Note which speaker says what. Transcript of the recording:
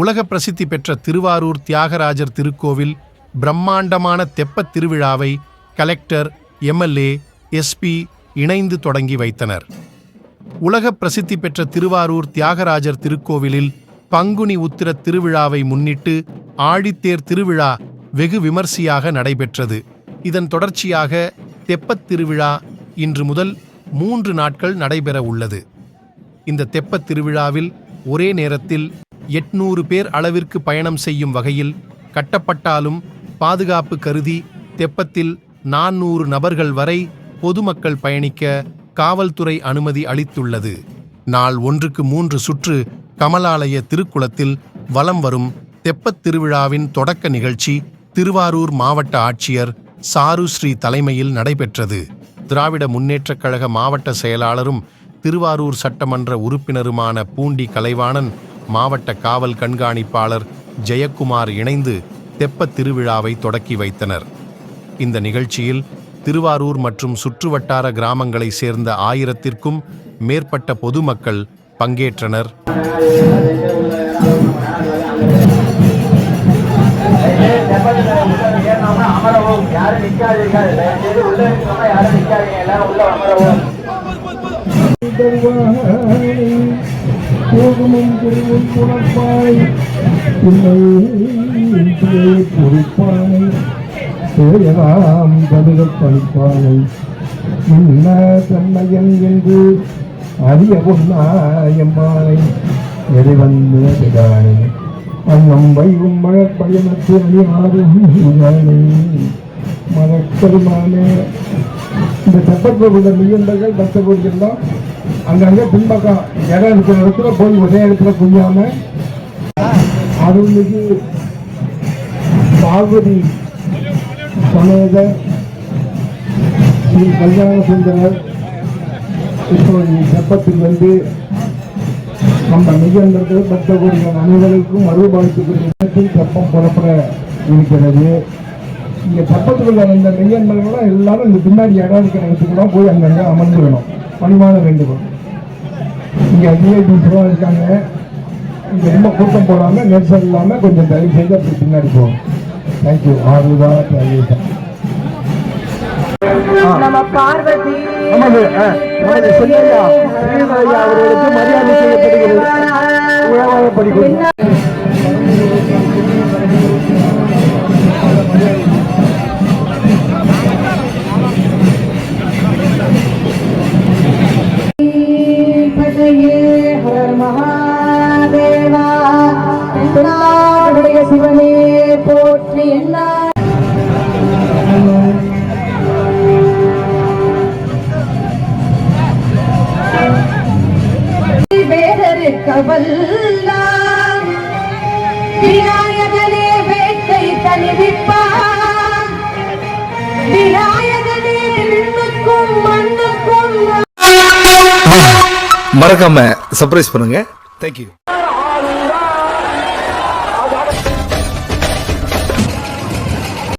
Speaker 1: உலக பிரசித்தி பெற்ற திருவாரூர் தியாகராஜர் திருக்கோவில் பிரம்மாண்டமான தெப்பத் திருவிழாவை கலெக்டர் எம்எல்ஏ எஸ்பி இணைந்து தொடங்கி வைத்தனர். உலக பிரசித்தி பெற்ற திருவாரூர் தியாகராஜர் திருக்கோவிலில் பங்குனி உத்திர திருவிழாவை முன்னிட்டு ஆழித்தேர் திருவிழா வெகு விமர்சையாக நடைபெற்றது. இதன் தொடர்ச்சியாக தெப்பத் திருவிழா இன்று முதல் மூன்று நாட்கள் நடைபெற உள்ளது. இந்த தெப்பத் திருவிழாவில் ஒரே நேரத்தில் எட்நூறு பேர் அளவிற்கு பயணம் செய்யும் வகையில் கட்டப்பட்டாலும் பாதுகாப்பு கருதி தெப்பத்தில் நானூறு நபர்கள் வரை பொதுமக்கள் பயணிக்க காவல்துறை அனுமதி அளித்துள்ளது. நாள் ஒன்றுக்கு மூன்று சுற்று கமலாலய திருக்குளத்தில் வலம் வரும் தெப்பத் திருவிழாவின் தொடக்க நிகழ்ச்சி திருவாரூர் மாவட்ட ஆட்சியர் சாரு ஸ்ரீ தலைமையில் நடைபெற்றது. திராவிட முன்னேற்றக் கழக மாவட்ட செயலாளரும் திருவாரூர் சட்டமன்ற உறுப்பினருமான பூண்டி கலைவாணன் மாவட்ட காவல் கண்காணிப்பாளர் ஜெயக்குமார் இணைந்து தெப்பத் திருவிழாவை தொடக்கி வைத்தனர். இந்த நிகழ்ச்சியில் திருவாரூர் மற்றும் சுற்றுவட்டார கிராமங்களைச் சேர்ந்த ஆயிரத்திற்கும் மேற்பட்ட பொதுமக்கள் பங்கேற்றனர்.
Speaker 2: உள்ள
Speaker 3: போகமும் குருவும் புறப்பாய் பொறுப்பானை சேயராம் கடுகள் பழிப்பானை. முன்ன தன்மையன் என்று அறிய பொன்னாயம்மானை இறைவன் மேலானை அன்னம் வைகும் மழற்பயணத்து அணியாரும் மலக்கருமானே இந்த தெப்பத்தில் உள்ள மெய்யண்டர்கள் தான் அங்கங்கே பின்பக்கம் இடம் இருக்கிற இடத்துல போய் ஒரே இடத்துல குய்யாம அருள்மிகு பார்வதி சமேத ஸ்ரீ கல்யாண சுந்தரர் இப்போது தெப்பத்தில் வந்து நம்ம மெய்யண்டர்கள் பக்தகோடிகள் அனைவருக்கும் அருள்பாலித்துக்குரிய இடத்தில் தெப்பம் புறப்பட இருக்கிறது. இங்கே பக்கத்துல இந்த மெய்யன்பர்கள்லாம் எல்லாரும் இந்த பின்னாடி இடம் இருக்கிற இடத்துக்குலாம் போய் அங்கங்கே அமர்ந்து வேணும் பணிவான வேண்டுகோள். இங்க விஐபிஸ்லாம் இருக்காங்க. இங்க ரொம்ப கூட்டம் போடாம நெரிசல் இல்லாம கொஞ்சம் தயவு செய்து அப்படி பின்னாடி போகும் தேங்க்யூ ஆறுதா தேங்க்யூ
Speaker 4: நம பார்வதி
Speaker 3: நமது நமது செல்லையா ஸ்ரீதரையா அவர்களுக்கு மரியாதை செய்யப்படுகிறது. உழவாயப்படுகிறது
Speaker 4: நம்முடைய சிவனே போற்றி என்ன வேதரு கவல்லாம் விநாயகனே வேட்டை தனிவிப்பான் விநாயகனே விண்ணுக்கும் மண்ணுக்கும்
Speaker 5: மறக்காம சர்ப்ரைஸ் பண்ணுங்க. தேங்க்யூ